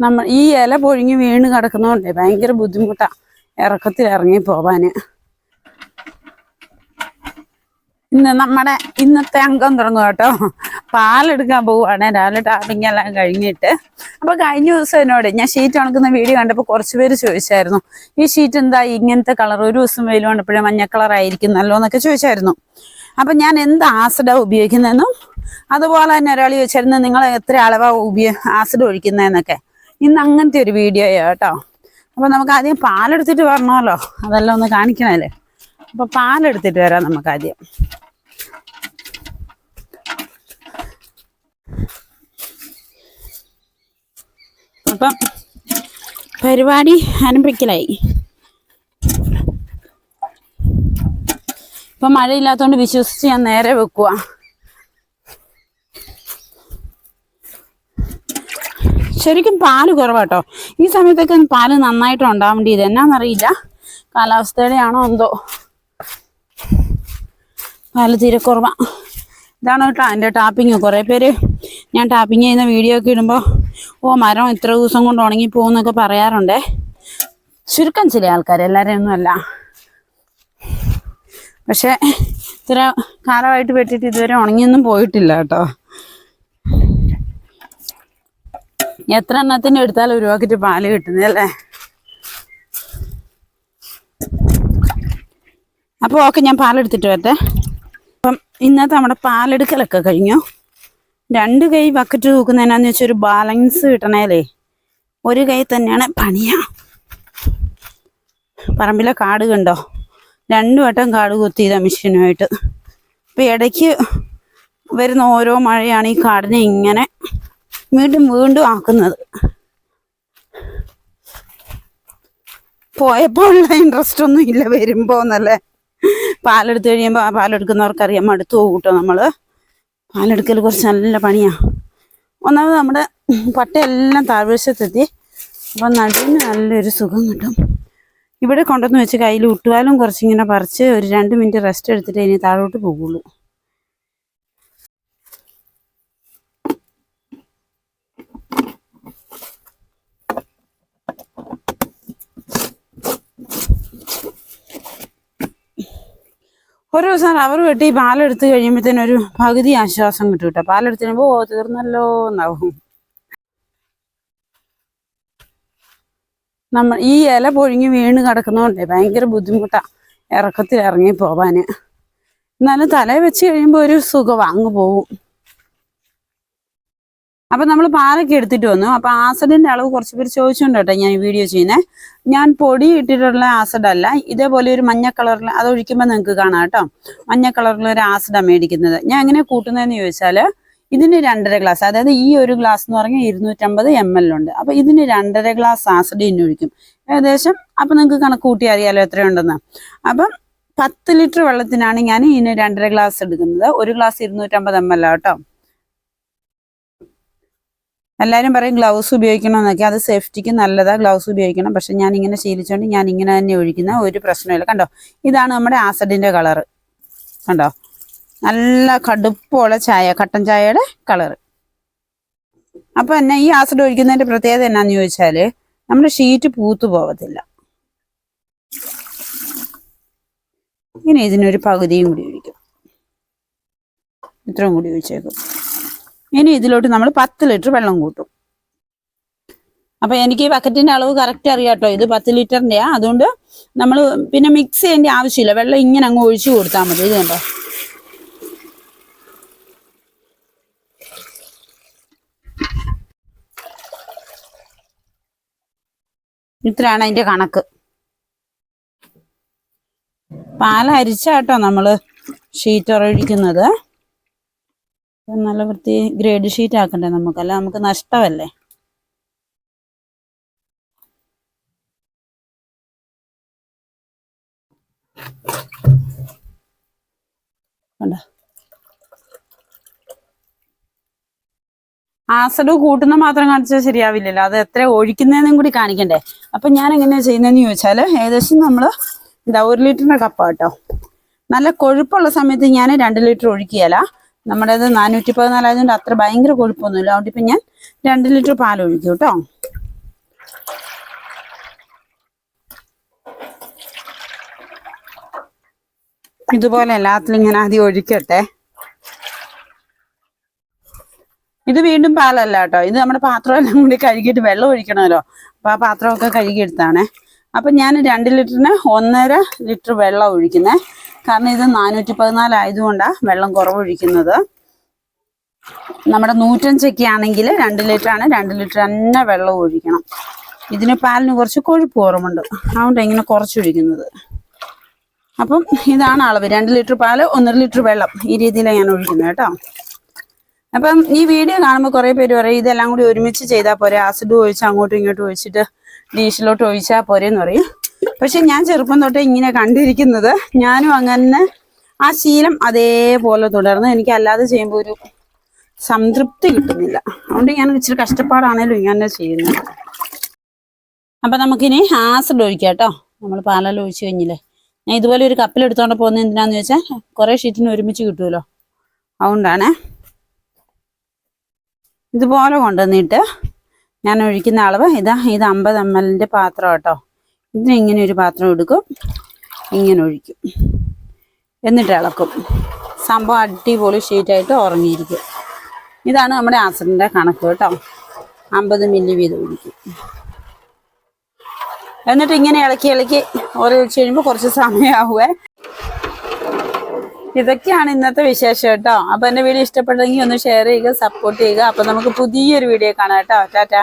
നമ്മൾ ഈ ഇല പൊഴിഞ്ഞ് വീണ് കിടക്കുന്നതുകൊണ്ടേ ഭയങ്കര ബുദ്ധിമുട്ടാ. ഇറക്കത്തിൽ ഇറങ്ങി പോവാന്. ഇന്ന് നമ്മുടെ ഇന്നത്തെ അംഗം തുടങ്ങും കേട്ടോ. പാലെടുക്കാൻ പോവുകയാണ് രാവിലെ ടാപ്പിംഗ് എല്ലാം കഴിഞ്ഞിട്ട്. അപ്പൊ കഴിഞ്ഞ ദിവസം എന്നോട് ഞാൻ ഷീറ്റ് ഉണക്കുന്ന വീഡിയോ കണ്ടപ്പോൾ കുറച്ച് പേര് ചോദിച്ചായിരുന്നു. ഈ ഷീറ്റ് എന്താ? ഇങ്ങനത്തെ കളർ ഒരു ദിവസം വെയിൽ കണ്ടപ്പോഴേ മഞ്ഞ കളർ ആയിരിക്കുന്നല്ലോ എന്നൊക്കെ ചോദിച്ചായിരുന്നു. അപ്പൊ ഞാൻ എന്ത് ആസിഡാ ഉപയോഗിക്കുന്നതെന്നും അതുപോലെ തന്നെ ഒരാൾ ചോദിച്ചായിരുന്നു നിങ്ങൾ എത്ര അളവാ ഉപയോഗ ആസിഡ് ഒഴിക്കുന്നതെന്നൊക്കെ. ഇന്ന് അങ്ങനത്തെ ഒരു വീഡിയോയാ കേട്ടോ. അപ്പൊ നമുക്ക് ആദ്യം പാലെടുത്തിട്ട് വരണമല്ലോ. അതെല്ലാം ഒന്ന് കാണിക്കണല്ലേ അപ്പൊ പാലെടുത്തിട്ട് വരാം നമുക്ക് ആദ്യം. അപ്പം പരിപാടി ആരംഭിക്കലായി. ഇപ്പൊ മഴയില്ലാത്തോണ്ട് വിശ്വസിച്ച് ഞാൻ നേരെ വെക്കുക ശരിക്കും പാൽ കുറവാട്ടോ. ഈ സമയത്തൊക്കെ പാൽ നന്നായിട്ട് ഉണ്ടാവേണ്ടി ഇത് എന്നാന്നറിയില്ല. കാലാവസ്ഥയുടെ ആണോ എന്തോ. പാൽ തീരെ കുറവാ. ഇതാണ് കേട്ടോ എന്റെ ടാപ്പിങ് കുറേ പേര് ഞാൻ ടാപ്പിങ് ചെയ്യുന്ന വീഡിയോ ഒക്കെ ഇടുമ്പോൾ ഓ മരം ഇത്ര ദിവസം കൊണ്ട് ഉണങ്ങി പറയാറുണ്ട്. ചുരുക്കം ചില ആൾക്കാർ എല്ലാവരും ഒന്നും അല്ല പക്ഷേ ഇത്ര കാലമായിട്ട് വെട്ടിയിട്ട് ഇതുവരെ ഉണങ്ങിയൊന്നും പോയിട്ടില്ല കേട്ടോ. എത്ര എണ്ണത്തിന് എടുത്താലും ഒരു പാക്കറ്റ് പാൽ കിട്ടുന്നതല്ലേ അപ്പോൾ ഓക്കെ ഞാൻ പാലെടുത്തിട്ട് വരട്ടെ. അപ്പം ഇന്നത്തെ നമ്മുടെ പാലെടുക്കലൊക്കെ കഴിഞ്ഞു. രണ്ട് കൈ ബക്കറ്റ് തൂക്കുന്നതിനാന്ന് വെച്ചാൽ ഒരു ബാലൻസ് കിട്ടണേലേ ഒരു കൈ തന്നെയാണ് പണിയാ. പറമ്പിലെ കാട് കണ്ടോ? രണ്ടു വട്ടം കാട് കുത്തിയതാ മെഷീനുമായിട്ട്. അപ്പം ഇടയ്ക്ക് വരുന്ന ഓരോ മഴയാണ് ഈ കാടിനെ ഇങ്ങനെ വീണ്ടും വീണ്ടും ആക്കുന്നത്. പോയപ്പോഴുള്ള ഇൻട്രസ്റ്റ് ഒന്നും ഇല്ല വരുമ്പോ എന്നല്ലേ? പാലെടുത്ത് കഴിയുമ്പോൾ ആ പാലെടുക്കുന്നവർക്കറിയാം മടുത്തു കേട്ടോ നമ്മൾ. പാലെടുക്കൽ കുറച്ച് നല്ല പണിയാ. ഒന്നാമത് നമ്മുടെ പട്ടയെല്ലാം താഴ്വശത്തെത്തി. അപ്പം നടുവിന് നല്ലൊരു സുഖം കിട്ടും. ഇവിടെ കൊണ്ടുവന്ന് വെച്ച് കയ്യിൽ വിട്ടുവാലും കുറച്ചിങ്ങനെ പറിച്ച് ഒരു രണ്ട് മിനിറ്റ് റെസ്റ്റ് എടുത്തിട്ട് ഇനി താഴോട്ട് പോകുള്ളൂ ഒരു ദിവസം റബ്ബർ വെട്ടി പാലെടുത്ത് കഴിയുമ്പോഴത്തേനും ഒരു പകുതി ആശ്വാസം കിട്ടും കേട്ടോ. പാലെടുത്ത് കഴിയുമ്പോൾ ഓ തീർന്നല്ലോ എന്നാവും. നമ്മൾ ഈ ഇല പൊഴിഞ്ഞ് വീണ് കിടക്കുന്നതുകൊണ്ടേ ഭയങ്കര ബുദ്ധിമുട്ടാ. ഇറക്കത്തിൽ ഇറങ്ങി പോവാന് എന്നാലും തല വെച്ച് കഴിയുമ്പോൾ ഒരു സുഖം അങ്ങ് പോവും. അപ്പൊ നമ്മൾ പാലൊക്കെ എടുത്തിട്ട് വന്നു. അപ്പൊ ആസിഡിന്റെ അളവ് കുറച്ച് പേര് ചോദിച്ചുകൊണ്ട് കേട്ടോ ഞാൻ വീഡിയോ ചെയ്യുന്നത് ഞാൻ പൊടി ഇട്ടിട്ടുള്ള ആസിഡ് അല്ല ഇതേപോലെ ഒരു മഞ്ഞ കളറിൽ അത് ഒഴിക്കുമ്പോൾ നിങ്ങൾക്ക് കാണാം കേട്ടോ. മഞ്ഞ കളറിൽ ഒരു ആസിഡാണ് മേടിക്കുന്നത്. ഞാൻ എങ്ങനെ കൂട്ടുന്നതെന്ന് ചോദിച്ചാൽ ഇതിന് രണ്ടര ഗ്ലാസ് അതായത് ഈ ഒരു ഗ്ലാസ് എന്ന് പറഞ്ഞാൽ ഇരുന്നൂറ്റമ്പത് എം എൽ ഉണ്ട്. അപ്പൊ ഇതിന് രണ്ടര ഗ്ലാസ് ആസിഡ് ഇന്ന് ഒഴിക്കും. ഏകദേശം അപ്പൊ നിങ്ങൾക്ക് കണക്ക് കൂട്ടി അറിയാലോ എത്രയുണ്ടെന്ന്. അപ്പം പത്ത് ലിറ്റർ വെള്ളത്തിനാണ് ഞാൻ ഇതിന് രണ്ടര ഗ്ലാസ് എടുക്കുന്നത്. ഒരു ഗ്ലാസ് ഇരുന്നൂറ്റമ്പത് എം എൽ കേട്ടോ. എല്ലാവരും പറയും ഗ്ലൗസ് ഉപയോഗിക്കണമെന്നൊക്കെ അത് സേഫ്റ്റിക്ക് നല്ലതാണ് ഗ്ലൗസ് ഉപയോഗിക്കണം. പക്ഷെ ഞാൻ ഇങ്ങനെ ശീലിച്ചുകൊണ്ട് ഞാൻ ഇങ്ങനെ തന്നെ ഒഴിക്കുന്ന ഒരു പ്രശ്നമില്ല കണ്ടോ? ഇതാണ് നമ്മുടെ ആസിഡിന്റെ കളറ്. കണ്ടോ? നല്ല കടുപ്പമുള്ള ചായ കട്ടൻ ചായയുടെ കളറ്. അപ്പോൾ എന്നെ ഈ ആസിഡ് ഒഴിക്കുന്നതിന്റെ പ്രത്യേകത എന്നാന്ന് ചോദിച്ചാൽ നമ്മുടെ ഷീറ്റ് പൂത്തു പോകത്തില്ല ഇനി ഇതിനൊരു പകുതിയും കൂടി ഒഴിക്കും. ഇത്രയും കൂടി ഒഴിച്ചേക്കും. ഇനി ഇതിലോട്ട് നമ്മൾ പത്ത് ലിറ്റർ വെള്ളം കൂട്ടും. അപ്പൊ എനിക്ക് ഈ ബക്കറ്റിന്റെ അളവ് കറക്റ്റ് അറിയാട്ടോ. ഇത് പത്ത് ലിറ്ററിന്റെയാ. അതുകൊണ്ട് നമ്മൾ പിന്നെ മിക്സ് ചെയ്യേണ്ട ആവശ്യമില്ല. വെള്ളം ഇങ്ങനെ അങ്ങ് ഒഴിച്ചു കൊടുത്താൽ മതി. ഇത് കണ്ടോ? ഇത്രയാണ് അതിന്റെ കണക്ക്. പാലരിച്ചാട്ടോ നമ്മൾ ഷീറ്റ് ഒഴിക്കുന്നത് നല്ല വൃത്തി ഗ്രേഡ് ഷീറ്റ് ആക്കണ്ടേ നമുക്ക്? അല്ല നമുക്ക് നഷ്ടമല്ലേ? ആസിഡ് കൂട്ടുന്ന മാത്രം കാണിച്ചാൽ ശരിയാവില്ലല്ലോ. അത് എത്ര ഒഴിക്കുന്നതെന്നും കൂടി കാണിക്കണ്ടേ? അപ്പൊ ഞാൻ എങ്ങനെയാ ചെയ്യുന്നതെന്ന് ചോദിച്ചാൽ ഏകദേശം നമ്മൾ ഇതാ ഒരു ലിറ്ററിന്റെ കപ്പ കേട്ടോ നല്ല കൊഴുപ്പുള്ള സമയത്ത് ഞാൻ രണ്ട് ലിറ്റർ ഒഴിക്കുകയല്ല നമ്മുടേത് നാനൂറ്റി പതിനാലായതുകൊണ്ട് അത്ര ഭയങ്കര കൊഴുപ്പൊന്നുമില്ല. അതുകൊണ്ട് ഇപ്പം ഞാൻ രണ്ട് ലിറ്റർ പാൽ ഒഴിക്കും കേട്ടോ. ഇതുപോലെ എല്ലാത്തിലും ഞാൻ ആദ്യം ഒഴിക്കട്ടെ. ഇത് വീണ്ടും പാലല്ല കേട്ടോ. ഇത് നമ്മുടെ പാത്രമെല്ലാം കൂടി കഴുകിയിട്ട് വെള്ളം ഒഴിക്കണമല്ലോ. അപ്പോൾ ആ പാത്രമൊക്കെ കഴുകിയെടുത്താണ്. അപ്പം ഞാൻ രണ്ട് ലിറ്ററിന് ഒന്നര ലിറ്റർ വെള്ളം ഒഴിക്കുന്നത് കാരണം ഇത് നാനൂറ്റി പതിനാല് ആയതുകൊണ്ടാണ് വെള്ളം കുറവൊഴിക്കുന്നത്. നമ്മുടെ നൂറ്റഞ്ചൊക്കെ ആണെങ്കിൽ രണ്ട് ലിറ്റർ ആണ് രണ്ട് ലിറ്റർ തന്നെ വെള്ളം ഒഴിക്കണം. ഇതിന് പാലിന് കുറച്ച് കൊഴുപ്പ് കുറവുണ്ട് അതുകൊണ്ട് ഇങ്ങനെ കുറച്ചൊഴിക്കുന്നത്. അപ്പം ഇതാണ് അളവ്. രണ്ട് ലിറ്റർ പാൽ ഒന്നര ലിറ്റർ വെള്ളം. ഈ രീതിയിലാണ് ഞാൻ ഒഴിക്കുന്നത് കേട്ടോ. അപ്പം ഈ വീഡിയോ കാണുമ്പോൾ കുറേ പേര് പറയും ഇതെല്ലാം കൂടി ഒരുമിച്ച് ചെയ്താൽ പോരെ. ആസിഡ് ഒഴിച്ച് അങ്ങോട്ടും ഇങ്ങോട്ടും ഒഴിച്ചിട്ട് ഡീഷിലോട്ട് ഒഴിച്ചാൽ പോരെ എന്ന് പറയും. പക്ഷെ ഞാൻ ചെറുപ്പം തൊട്ടേ ഇങ്ങനെ കണ്ടിരിക്കുന്നത് ഞാനും അങ്ങനെ ആ ശീലം അതേപോലെ തുടർന്ന് എനിക്ക് അല്ലാതെ ചെയ്യുമ്പോൾ ഒരു സംതൃപ്തി കിട്ടുന്നില്ല. അതുകൊണ്ട് ഞാൻ ഇച്ചിരി കഷ്ടപ്പാടാണേലും ഇങ്ങനെ ചെയ്യുന്നത്. അപ്പൊ നമുക്കിനി ആസിഡ് ഒഴിക്കാം കേട്ടോ നമ്മൾ പാലെല്ലാം ഒഴിച്ചു കഴിഞ്ഞില്ലേ? ഞാൻ ഇതുപോലെ ഒരു കപ്പിൽ എടുത്തോണ്ട് പോകുന്നത് എന്തിനാന്ന് ചോദിച്ചാൽ കുറെ ഷീറ്റിന് ഒരുമിച്ച് കിട്ടുമല്ലോ. അതുകൊണ്ടാണ് ഇതുപോലെ കൊണ്ടുവന്നിട്ട് ഞാൻ ഒഴിക്കുന്ന അളവ് ഇതാ ഇത് അമ്പത് എം എല്ലിന്റെ പാത്രം കേട്ടോ ഇതിന് ഇങ്ങനെ ഒരു പാത്രം എടുക്കും. ഇങ്ങനെ ഒഴിക്കും. എന്നിട്ട് ഇളക്കും. സംഭവം അടിപൊളി ഷീറ്റായിട്ട് ഉറങ്ങിയിരിക്കും. ഇതാണ് നമ്മുടെ ആസിഡിന്റെ കണക്ക് കേട്ടോ. അമ്പത് മില്ലി വീതം ഒഴിക്കും. എന്നിട്ട് ഇങ്ങനെ ഇളക്കി ഇളക്കി ഓരോ ഒഴിച്ച് കഴിയുമ്പോൾ കുറച്ച് സമയമാവുമേ ഇതൊക്കെയാണ് ഇന്നത്തെ വിശേഷം കേട്ടോ. അപ്പോൾ എന്റെ വീഡിയോ ഇഷ്ടപ്പെട്ടെങ്കിൽ ഒന്ന് ഷെയർ ചെയ്യുക സപ്പോർട്ട് ചെയ്യുക. അപ്പോൾ നമുക്ക് പുതിയൊരു വീഡിയോ കാണാം കേട്ടോ. ടാറ്റാ.